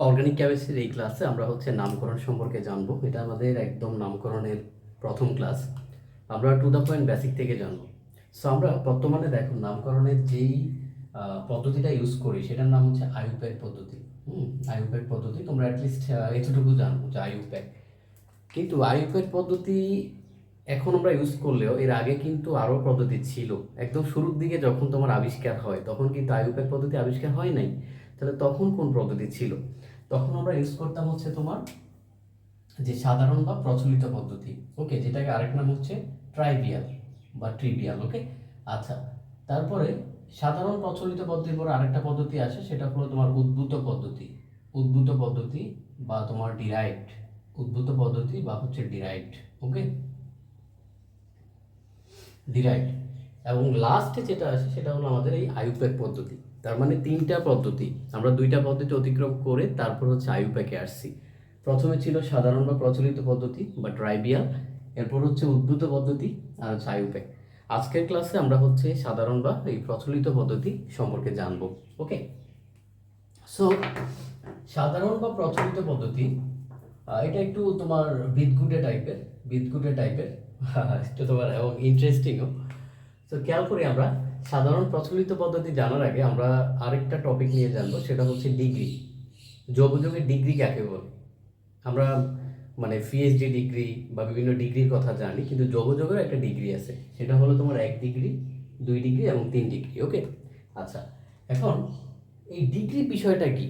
Organic কেমিস্ট্রির এই ক্লাসে আমরা হচ্ছে নামকরণ সম্পর্কে জানব। এটা আমাদের একদম নামকরণের প্রথম ক্লাস আমরা টু দ্য পয়েন্ট বেসিক থেকে জানব। সো আমরা বর্তমানে দেখো নামকরণের যেই পদ্ধতিটা ইউজ করি, সেটার নাম হচ্ছে আইউপ্যাক পদ্ধতি। হুম আইউপ্যাক পদ্ধতি তোমরা অ্যাটলিস্ট এতটুকু জানো যে আইউপ্যাক কিন্তু আইউপ্যাক পদ্ধতি এখন আমরা ইউজ করলেও এর আগে কিন্তু আরও পদ্ধতি ছিল। একদম শুরুর দিকে যখন তোমার আবিষ্কার হয়, তখন কিন্তু আইউপ্যাক পদ্ধতি আবিষ্কার হয় নাই। তাহলে তখন কোন পদ্ধতি ছিল? তখন আমরা ইউজ করতাম হচ্ছে তোমার যে সাধারণ বা প্রচলিত পদ্ধতি ওকে যেটাকে আরেক নাম হচ্ছে ট্রাইবিয়াল বা ট্রিভিয়াল ওকে আচ্ছা তারপরে সাধারণ প্রচলিত পদ্ধতির পর আরেকটা পদ্ধতি আসে, সেটা হলো তোমার উদ্ভূত পদ্ধতি। উদ্ভূত পদ্ধতি বা তোমার ডিরাইভড উদ্ভূত পদ্ধতি বা হচ্ছে ডিরাইভড ওকে ডিরাইভড এবং লাস্টে যেটা আসে সেটা হলো আমাদের এই আয়ুপ্যাক পদ্ধতি। তার মানে তিনটা পদ্ধতি। আমরা দুইটা পদ্ধতি অতিক্রম করে তারপর হচ্ছে আয়ুপ্যাকে আসছি। প্রথমে ছিল সাধারণ বা প্রচলিত পদ্ধতি বা ট্রাইবিয়াল এরপর হচ্ছে উদ্ভূত পদ্ধতি আর হচ্ছে আয়ুপ্যাক আজকের ক্লাসে আমরা হচ্ছে সাধারণ বা এই প্রচলিত পদ্ধতি সম্পর্কে জানব ওকে সো সাধারণ বা প্রচলিত পদ্ধতি এটা একটু তোমার বিদগুটে টাইপের বিদগুটে টাইপের তোমার এবং ইন্টারেস্টিংও তো খেয়াল করি আমরা, সাধারণ প্রচলিত পদ্ধতি জানার আগে আমরা আরেকটা টপিক নিয়ে জানব, সেটা হচ্ছে ডিগ্রি যোগযোগের ডিগ্রি কাকে বলে? আমরা মানে পিএইচডি ডিগ্রি বা বিভিন্ন ডিগ্রির কথা জানি, কিন্তু যোগযোগের একটা ডিগ্রি আছে। সেটা হলো তোমার এক ডিগ্রি দুই ডিগ্রি এবং তিন ডিগ্রি ওকে আচ্ছা এখন এই ডিগ্রি বিষয়টা কি?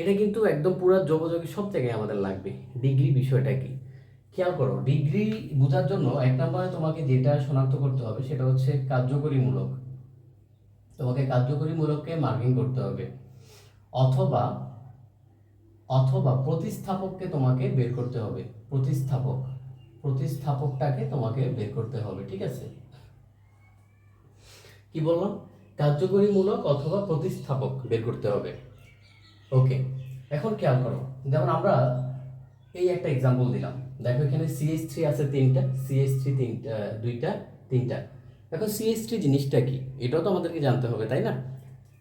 এটা কিন্তু একদম পুরো যোগাযোগী সব জায়গায় আমাদের লাগবে। ডিগ্রি বিষয়টা কি? খেয়াল করো ডিগ্রি বোঝার জন্য এক নম্বরে তোমাকে যেটা শনাক্ত করতে হবে সেটা হচ্ছে কার্যকরীমূলক। তোমাকে কার্যকরীমূলককে মার্কিং করতে হবে। অথবা অথবা প্রতিস্থাপককে তোমাকে বের করতে হবে। প্রতিস্থাপক, প্রতিস্থাপকটাকে তোমাকে বের করতে হবে, ঠিক আছে? কি বললাম? কার্যকরীমূলক অথবা প্রতিস্থাপক বের করতে হবে। ওকে এখন খেয়াল করো। যেমন আমরা এই একটা এক্সাম্পল দিলাম। দেখো এখানে সিএস থ্রি আছে তিনটা সিএস থ্রি তিনটা দুইটা, তিনটা। এখন সিএস থ্রি জিনিসটা কি? এটাও তো আমাদেরকে জানতে হবে, তাই না?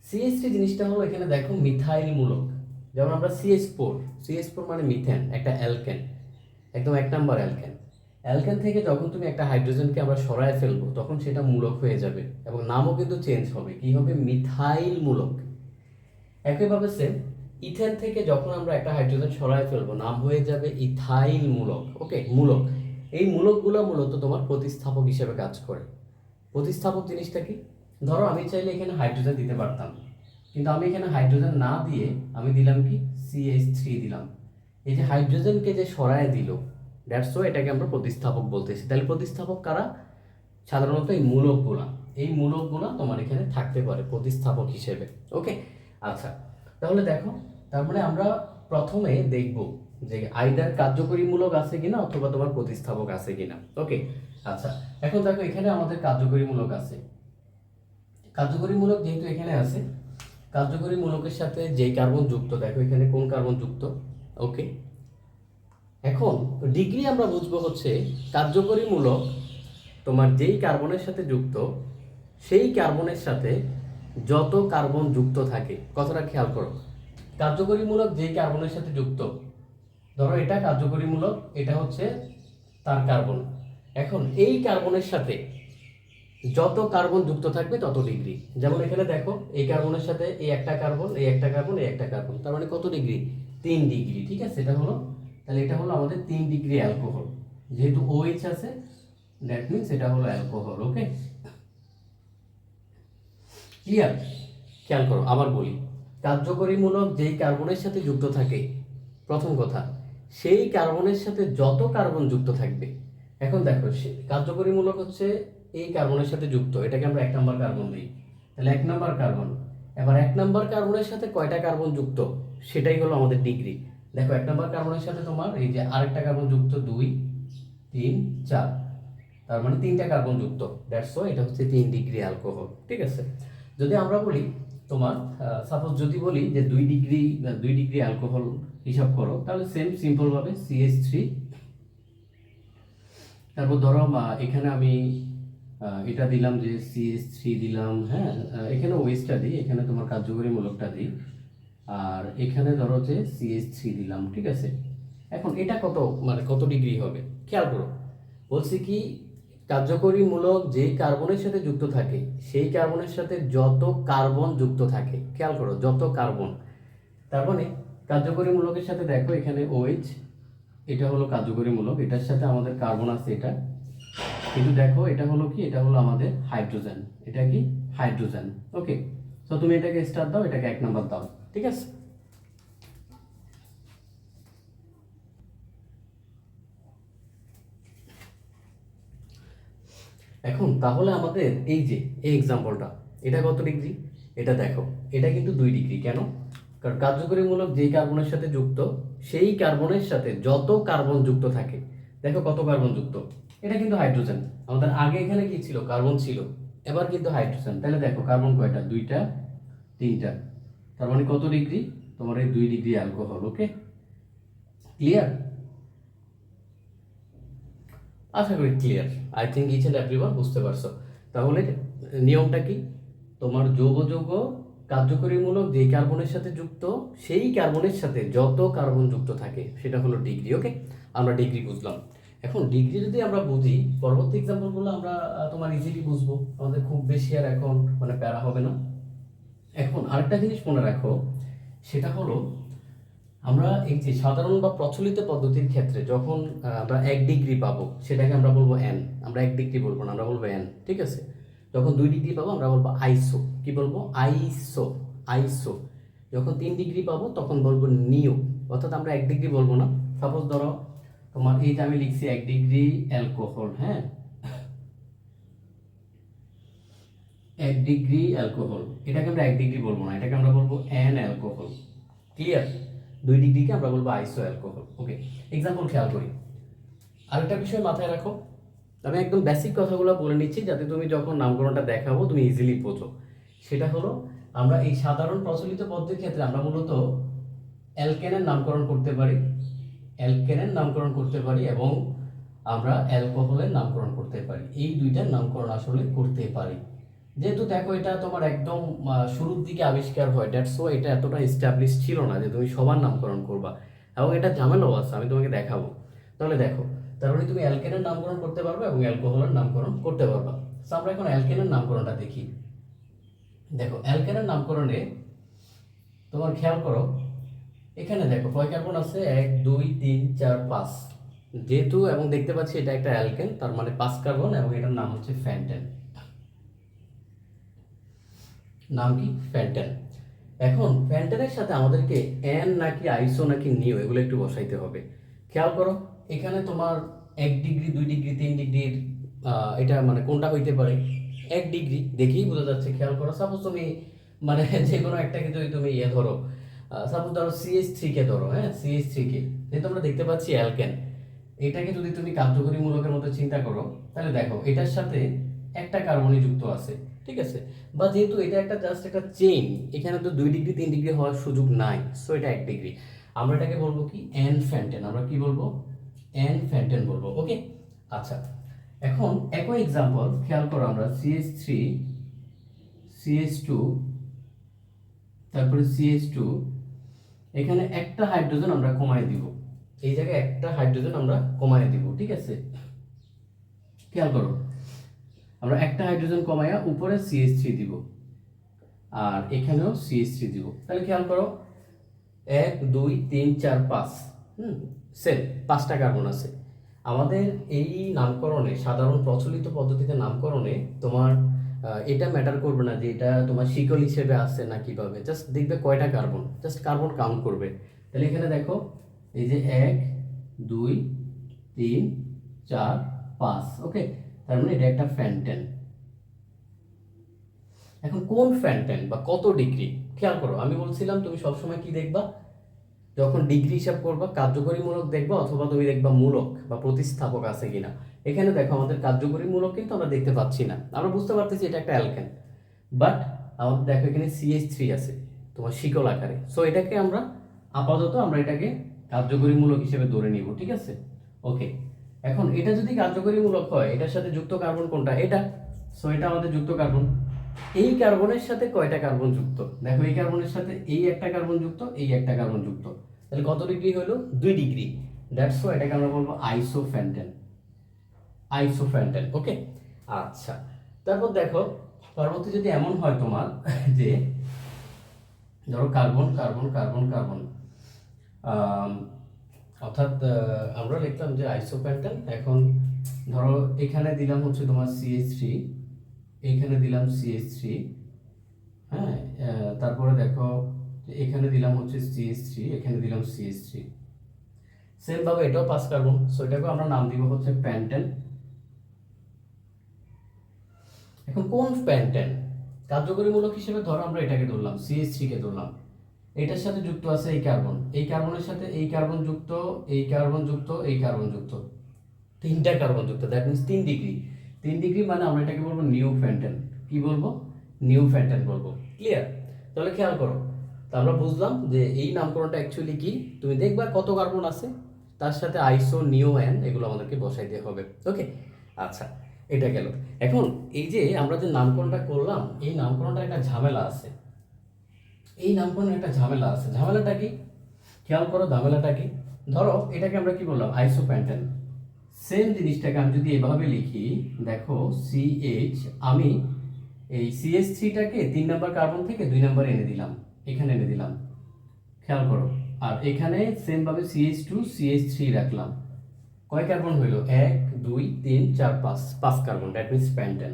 সিএস থ্রি জিনিসটা হলো এখানে দেখো মিথাইল মূলক যেমন আমরা সিএস ফোর সিএস ফোর মানে মিথেন, একটা অ্যালকেন। একদম এক নাম্বার অ্যালকেন। অ্যালকেন থেকে যখন তুমি একটা হাইড্রোজেনকে আমরা সরায় ফেলব, তখন সেটা মূলক হয়ে যাবে এবং নামও কিন্তু চেঞ্জ হবে। কি হবে? মিথাইল মূলক একইভাবে সেম ইথেন থেকে যখন আমরা একটা হাইড্রোজেন সরায় ফেলব, নাম হয়ে যাবে ইথাইল মূলক, ওকে? মূলক। এই মূলকগুলো মূলত তোমার প্রতিস্থাপক হিসেবে কাজ করে। প্রতিস্থাপক জিনিসটা কি? ধরো আমি চাইলে এখানে হাইড্রোজেন দিতে পারতাম, কিন্তু আমি এখানে হাইড্রোজেন না দিয়ে আমি দিলাম কি? সিএইচ থ্রি দিলাম। এই যে হাইড্রোজেনকে যে সরায় দিল দ্যাটস সো এটাকে আমরা প্রতিস্থাপক বলতেছি। তাহলে প্রতিস্থাপক কারা? সাধারণত এই মূলকগুলা। এই মূলকগুলা তোমার এখানে থাকতে পারে প্রতিস্থাপক হিসেবে, ওকে? আচ্ছা তাহলে দেখো তার মানে আমরা প্রথমে দেখব যে আইদার কার্যকরীমূলক আছে কিনা অথবা তোমার প্রতিস্থাপক আছে কিনা। ওকে আচ্ছা এখন দেখো এখানে আমাদের কার্যকরীমূলক আছে। কার্যকরীমূলক যেহেতু এখানে আছে, কার্যকরীমূলকের সাথে যে কার্বন যুক্ত, দেখো এখানে কোন কার্বন যুক্ত? ওকে এখন ডিগ্রি আমরা বুঝব হচ্ছে কার্যকরীমূলক তোমার যেই কার্বনের সাথে যুক্ত, সেই কার্বনের সাথে যত কার্বন যুক্ত থাকে। কথাটা খেয়াল করো। কার্যকরীমূলক যে কার্বনের সাথে যুক্ত, ধরো এটা কার্যকরীমূলক, এটা হচ্ছে তার কার্বন। এখন এই কার্বনের সাথে যত কার্বন যুক্ত থাকবে তত ডিগ্রি। যেমন এখানে দেখো, এই কার্বনের সাথে এই একটা কার্বন, এই একটা কার্বন, এই একটা কার্বন, তার মানে কত ডিগ্রি? তিন ডিগ্রি, ঠিক আছে? এটা হলো, তাহলে এটা হলো আমাদের তিন ডিগ্রি অ্যালকোহল। যেহেতু ওএইচ আছে দ্যাট মিনস এটা হলো অ্যালকোহল ওকে ক্লিয়ার খেয়াল করো, আবার বলি। কার্যকরীমূলক যেই কার্বনের সাথে যুক্ত থাকে, প্রথম কথা, সেই কার্বনের সাথে যত কার্বন যুক্ত থাকবে, এখন দেখো, সে- কার্যকরীমূলক হচ্ছে এই কার্বনের সাথে যুক্ত, এটাকে আমরা এক নম্বর কার্বন দিই, তাহলে এক নম্বর কার্বন, এবার এক নম্বর কার্বনের সাথে কয়টা কার্বন যুক্ত, সেটাই হলো আমাদের ডিগ্রি, দেখো এক নম্বর কার্বনের সাথে তোমার এই যে আরেকটা কার্বন যুক্ত, দুই, তিন, চার, তার মানে তিনটা কার্বন যুক্ত দ্যাটস এটা হচ্ছে তিন ডিগ্রি অ্যালকোহল ঠিক আছে? যদি আমরা বলি তোমার সাপোজ যদি বলি যে দুই ডিগ্রি দুই ডিগ্রি অ্যালকোহল হিসাব করো, তাহলে সেম সিম্পলভাবে সিএস থ্রি তারপর ধরো এখানে আমি এটা দিলাম যে সিএস থ্রি দিলাম হ্যাঁ এখানে ওয়েস্টটা দিই, এখানে তোমার কার্যকরীমূলকটা দিই। আর এখানে ধরো যে সিএস থ্রি দিলাম, ঠিক আছে? এখন এটা কত মানে কত ডিগ্রি হবে? খেয়াল করো। বলছি কি কার্যকরীমূলক যেই কার্বনের সাথে যুক্ত থাকে, সেই কার্বনের সাথে যত কার্বন যুক্ত থাকে, খেয়াল করো, যত কার্বন। তার মানে কার্যকরীমূলকের সাথে দেখো এখানে ওএইচ এটা হলো কার্যকরীমূলক, এটার সাথে আমাদের কার্বন আছে এটা। কিন্তু দেখো, এটা হলো কি? এটা হলো আমাদের হাইড্রোজেন, এটা কি? হাইড্রোজেন ওকে তো তুমি এটাকে স্টার দাও, এটাকে এক নাম্বার দাও, ঠিক আছে? এখন তাহলে আমাদের এই যে, এই এক্সাম্পলটা এটা কত ডিগ্রি এটা দেখো, এটা কিন্তু দুই ডিগ্রি কেন? কারণ কার্যকরীমূলক যেই কার্বনের সাথে যুক্ত, সেই কার্বনের সাথে যত কার্বন যুক্ত থাকে, দেখো কত কার্বন যুক্ত, এটা কিন্তু হাইড্রোজেন আমাদের আগে এখানে কি ছিল? কার্বন ছিল, এবার কিন্তু হাইড্রোজেন তাহলে দেখো কার্বন কয়টা? দুইটা, তিনটা। তার মানে কত ডিগ্রি তোমার এই দুই ডিগ্রি অ্যালকোহল ওকে ক্লিয়ার আশা করি clear I think each and everyone বুঝতে পারছ। তাহলে নিয়মটা কি? তোমার যৌগ যৌগ কার্যকরীমূলক যেই কার্বনের সাথে যুক্ত, সেই কার্বনের সাথে যত কার্বন যুক্ত থাকে, সেটা হলো ডিগ্রি ওকে আমরা ডিগ্রি বুঝলাম। এখন ডিগ্রি যদি আমরা বুঝি, পরবর্তী এক্সাম্পলগুলো আমরা তোমার ইজিলি বুঝব। আমাদের খুব বেশি আর এখন মানে প্যারা হবে না। এখন আরেকটা জিনিস মনে রাখো, সেটা হলো আমরা এই যে সাধারণ বা প্রচলিত পদ্ধতির ক্ষেত্রে যখন আমরা এক ডিগ্রি পাবো, সেটাকে আমরা বলব এন আমরা এক ডিগ্রি বলব না, আমরা বলব এন ঠিক আছে? যখন দুই ডিগ্রি পাবো, আমরা বলব আইসো কি বলব? আইসো আইসো যখন তিন ডিগ্রি পাবো, তখন বলব নিও অর্থাৎ আমরা এক ডিগ্রি বলব না। সাপোজ ধরো, তোমার এই যে আমি লিখছি এক ডিগ্রি অ্যালকোহল হ্যাঁ? এক ডিগ্রি অ্যালকোহল এটাকে আমরা এক ডিগ্রি বলব না, এটাকে আমরা বলব অ্যান অ্যালকোহল ক্লিয়ার দুই ডিগ্রিকে আমরা বলব আইসো অ্যালকোহল ওকে এক্সাম্পল খেয়াল করি। আরেকটা বিষয় মাথায় রাখো। আমি একদম বেসিক কথাগুলো বলে নিচ্ছি, যাতে তুমি যখন নামকরণটা দেখাবো, তুমি ইজিলি বোঝো। সেটা হলো, আমরা এই সাধারণ প্রচলিত পদ্ধতির ক্ষেত্রে আমরা মূলত অ্যালকেনের নামকরণ করতে পারি, অ্যালকেনের নামকরণ করতে পারি এবং আমরা অ্যালকোহলের নামকরণ করতে পারি। এই দুইটার নামকরণ আসলে করতে পারি। যেহেতু দেখো এটা তোমার একদম শুরুর দিকে আবিষ্কার হয় দ্যাটস ওয়াই এটা এতটা এস্টাবলিশ ছিল না যে তুমি সবার নামকরণ করবা। এবং এটা ঝামেলাও আছে, আমি তোমাকে দেখাবো। তাহলে দেখো তার মানে তুমি অ্যালকেনের নামকরণ করতে পারবে এবং অ্যালকোহলের নামকরণ করতে পারবা। তো আমরা এখন অ্যালকেনের নামকরণটা দেখি। দেখো, অ্যালকেনের নামকরণে তোমার খেয়াল করো, এখানে দেখো কয় কার্বন আছে এক, দুই, তিন, চার, পাঁচ। যেহেতু, এবং দেখতে পাচ্ছি এটা একটা অ্যালকেন, তার মানে পাঁচ কার্বন, এবং এটার নাম হচ্ছে ফ্যান্টেন। নাম কি? ফ্যান্টেন এখন ফ্যান্টেনের সাথে আমাদেরকে এন নাকি আইসো নাকি নিও এগুলো একটু বসাইতে হবে। খেয়াল করো, এখানে তোমার এক ডিগ্রি, দুই ডিগ্রি, তিন ডিগ্রির এটা মানে কোনটা হইতে পারে? এক ডিগ্রি, দেখেই বোঝা যাচ্ছে, খেয়াল করো। সাপোজ তুমি মানে যে কোনো একটাকে যদি তুমি ইয়ে ধরো সাপোজ ধরো সিএস থ্রিকে ধরো হ্যাঁ? সিএস থ্রিকে যেহেতু আমরা দেখতে পাচ্ছি অ্যালকেন এটাকে যদি তুমি কার্যকরী মূলকের মতো চিন্তা করো, তাহলে দেখো, এটার সাথে একটা কার্বনই যুক্ত আছে। ঠিক আছে? বা যেহেতু এটা একটা জাস্ট একটা চেইন এখানে তো দুই ডিগ্রি তিন ডিগ্রি হওয়ার সুযোগ নাই। সো এটা এক ডিগ্রি আমরা এটাকে বলব কি? এন ফ্যান্টেন আমরা কি বলব? এন ফ্যান্টেন বলব ওকে আচ্ছা এখন একই এক্সাম্পল খেয়াল করো আমরা সিএস থ্রি সিএস টু তারপরে সিএস টু এখানে একটা হাইড্রোজেন আমরা কমায় দিব। এই জায়গায় একটা হাইড্রোজেন আমরা কমায় দিব, ঠিক আছে? খেয়াল করো। আমরা একটা হাইড্রোজেন কমাইয়া উপরে সিএস থ্রি দিব। আর এখানেও সিএস থ্রি দিব। তাহলে খেয়াল করো, এক, দুই, তিন, চার, পাঁচ। হুম সেম পাঁচটা কার্বন আছে আমাদের এই নামকরণে, সাধারণ প্রচলিত পদ্ধতিতে নামকরণে তোমার এটা ম্যাটার করবে না যে এটা তোমার শিকল হিসেবে আসছে না কীভাবে। জাস্ট দেখবে কয়টা কার্বন জাস্ট কার্বন কাউন্ট করবে। তাহলে এখানে দেখো, এই যে এক, দুই, তিন, চার, পাঁচ ওকে তার মানে এটা একটা ফ্যান্টেন। এখন কোন ফ্যান্টেন বা কত ডিগ্রি? খেয়াল করো, আমি বলছিলাম তুমি সবসময় কি দেখবা? যখন ডিগ্রি হিসাব করবা, কার্যকরীমূলক দেখবা অথবা তুমি দেখবা মূলক বা প্রতিস্থাপক আছে কিনা। এখানে দেখো আমাদের কার্যকরীমূলক কিন্তু আমরা দেখতে পাচ্ছি না। আমরা বুঝতে পারতেছি এটা একটা অ্যালকেন। বাট আমাদের দেখো এখানে সিএইচ থ্রি আছে, তোমার শিকল আকারে। সো এটাকে আমরা আপাতত আমরা এটাকে কার্যকরীমূলক হিসেবে ধরে নিব, ঠিক আছে? ওকে এখন এটা যদি কার্যকরীমূলক হয়, এটার সাথে যুক্ত কার্বন কোনটা? এটা। সো এটা আমাদের যুক্ত কার্বন। এই কার্বনের সাথে কয়টা কার্বন যুক্ত? দেখো, এই কার্বনের সাথে এই একটা কার্বন যুক্ত, এই একটা কার্বন যুক্ত। তাহলে কত ডিগ্রি হলো? দুই ডিগ্রি। দ্যাটস ওয়াই এটাকে আমরা বলব আইসোফ্যান্টেন। আইসোফ্যান্টেন ওকে আচ্ছা। তারপর দেখো, পরবর্তী যদি এমন হয় তোমার যে, ধরো কার্বন কার্বন কার্বন কার্বন অর্থাৎ আমরা লিখলাম যে আইসোপ্যান্টেন এখন ধরো এখানে দিলাম হচ্ছে তোমার সিএইচ থ্রি এইখানে দিলাম সিএইচ থ্রি হ্যাঁ তারপরে দেখো এখানে দিলাম হচ্ছে সিএইচ থ্রি এখানে দিলাম সিএইচ থ্রি সেমভাবে এটাও পাস কার্বন সো এটাকে আমরা নাম দিব হচ্ছে প্যান্টেন এখন কোন প্যান্টেন কার্যকরীমূলক হিসেবে ধরো আমরা এটাকে ধরলাম সিএইচ কে ধরলাম। এটার সাথে যুক্ত আছে এই কার্বন। এই কার্বনের সাথে এই কার্বন যুক্ত, এই কার্বন যুক্ত, এই কার্বন যুক্ত। তিনটা কার্বন যুক্ত দ্যাট মিনস তিন ডিগ্রি। তিন ডিগ্রি মানে আমরা এটাকে বলব নিউ ফ্যান্টেন। কি বলব? নিউ ফ্যান্টেন বলব। ক্লিয়ার তাহলে খেয়াল করো। তা আমরা বুঝলাম যে এই নামকরণটা অ্যাকচুয়ালি কি? তুমি দেখবা কত কার্বন আছে? তার সাথে আইসো, নিও, অ্যান এগুলো আমাদেরকে বসাই দিতে হবে। ওকে আচ্ছা এটা গেল। এখন এই যে আমরা যে নামকরণটা করলাম, এই নামকরণটা একটা ঝামেলা আছে। এই নামকরণের একটা ঝামেলা আছে। ঝামেলাটা কি? খেয়াল করো ঝামেলাটা কি? ধরো এটাকে আমরা কি বললাম? আইসোপ্যান্টেন সেম জিনিসটাকে আমি যদি এভাবে লিখি, দেখো সিএইচ আমি এই সিএস থ্রিটাকে তিন নম্বর কার্বন থেকে দুই নম্বর এনে দিলাম। এখানে এনে দিলাম। খেয়াল করো। আর এখানে সেম ভাবে সিএইচ টু সিএইচ থ্রি রাখলাম। কয় কার্বন হইল? এক, দুই, তিন, চার, পাঁচ। পাঁচ কার্বন দ্যাট মিনস প্যান্টেন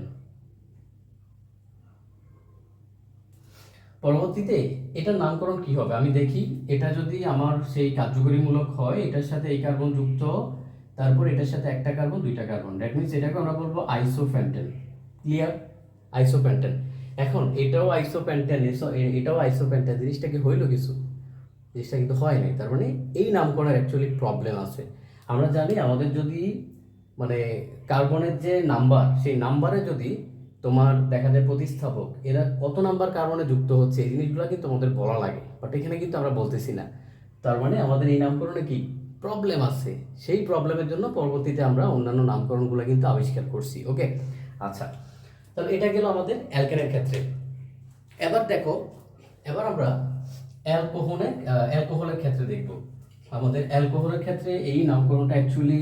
পরবর্তীতে এটার নামকরণ কি হবে? আমি দেখি, এটা যদি আমার সেই কার্যকরীমূলক হয়, এটার সাথে এই কার্বন যুক্ত, তারপর এটার সাথে একটা কার্বন দুইটা কার্বন দ্যাট মিনস এটাকে আমরা বলব আইসোফ্যান্টেন ক্লিয়ার আইসোপ্যান্টেন এখন এটাও আইসোপ্যান্টেন এটাও আইসোপ্যান্টেন জিনিসটা কি হইল কিছু? জিনিসটা কিন্তু হয় নাই। তার মানে এই নামকরণের অ্যাকচুয়ালি প্রবলেম আছে। আমরা জানি আমাদের যদি মানে কার্বনের যে নাম্বার সেই নাম্বারে যদি তোমার দেখা যায় প্রতিস্থাপক, এরা কত নাম্বার কারণে যুক্ত হচ্ছে, এই জিনিসগুলো কিন্তু আমাদের বলা লাগে। বাট এখানে কিন্তু আমরা বলতেছি না। তার মানে আমাদের এই নামকরণে কি প্রবলেম আছে? সেই প্রবলেমের জন্য পরবর্তীতে আমরা অন্যান্য নামকরণগুলো কিন্তু আবিষ্কার করছি ওকে আচ্ছা তাহলে এটা গেল আমাদের অ্যালকেনের ক্ষেত্রে। এবার দেখো, এবার আমরা অ্যালকোহলে অ্যালকোহলের ক্ষেত্রে দেখব। আমাদের অ্যালকোহলের ক্ষেত্রে এই নামকরণটা অ্যাকচুয়ালি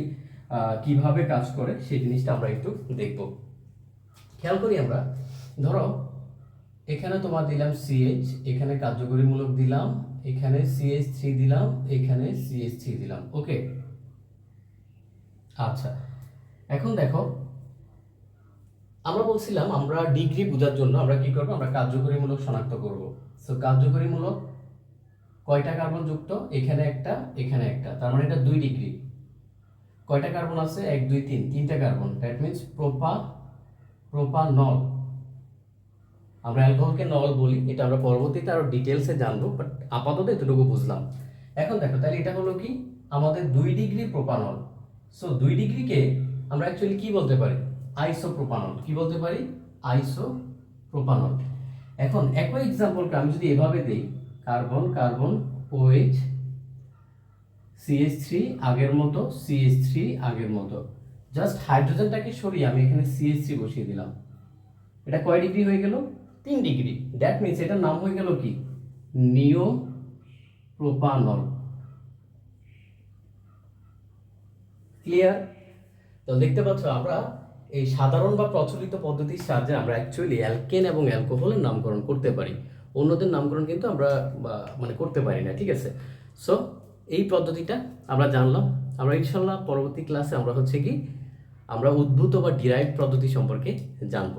কীভাবে কাজ করে, সেই জিনিসটা আমরা একটু দেখব। খেয়াল করি আমরা। ধরো, এখানে তোমার দিলাম সিএইচ এখানে কার্যকরীমূলক দিলাম, এখানে সিএইচ থ্রি দিলাম, এখানে সিএইচ থ্রি দিলাম ওকে আচ্ছা এখন দেখো, আমরা বলছিলাম আমরা ডিগ্রি বোঝার জন্য আমরা কি করব, আমরা কার্যকরীমূলক শনাক্ত করব। সো কার্যকরীমূলক কয়টা কার্বন যুক্ত? এখানে একটা এখানে একটা, তার মানে এটা দুই ডিগ্রি কয়টা কার্বন আছে? এক, দুই, তিন, তিনটা কার্বন দ্যাট মিনস প্রোপা প্রোপানল আমরা অ্যালকোহলকে নল বলি, এটা আমরা পরবর্তীতে আরও ডিটেলসে জানব বাট আপাতত এতটুকু বুঝলাম। এখন দেখো, তাহলে এটা হলো কি? আমাদের দুই ডিগ্রি প্রোপানল সো দুই ডিগ্রিকে আমরা অ্যাকচুয়ালি কি বলতে পারি? আইসোপ্রোপানল কি বলতে পারি? আইসোপ্রোপানল এখন, একই এক্সাম্পলকে আমি যদি এভাবে দিই carbon carbon OH CS three আগের মতো সিএস থ্রি আগের মতো। জাস্ট হাইড্রোজেনটাকে সরিয়ে আমি এখানে সিএস থ্রি বসিয়ে দিলাম। এটা কয় ডিগ্রি হয়ে গেল? তিন ডিগ্রি। দ্যাট মিনস এটার নাম হয়ে গেল কি? নিও প্রোপানল ক্লিয়ার তো দেখতে পাচ্ছ, আমরা এই সাধারণ বা প্রচলিত পদ্ধতির সাহায্যে আমরা অ্যাকচুয়ালি অ্যালকেন এবং অ্যালকোহলের নামকরণ করতে পারি। অন্যদের নামকরণ কিন্তু আমরা মানে করতে পারি না, ঠিক আছে? সো এই পদ্ধতিটা আমরা জানলাম। আমরা ইনশাল্লাহ পরবর্তী ক্লাসে আমরা হচ্ছে কি, আমরা উদ্ভূত বা ডিরাইভ পদ্ধতি সম্পর্কে জানব।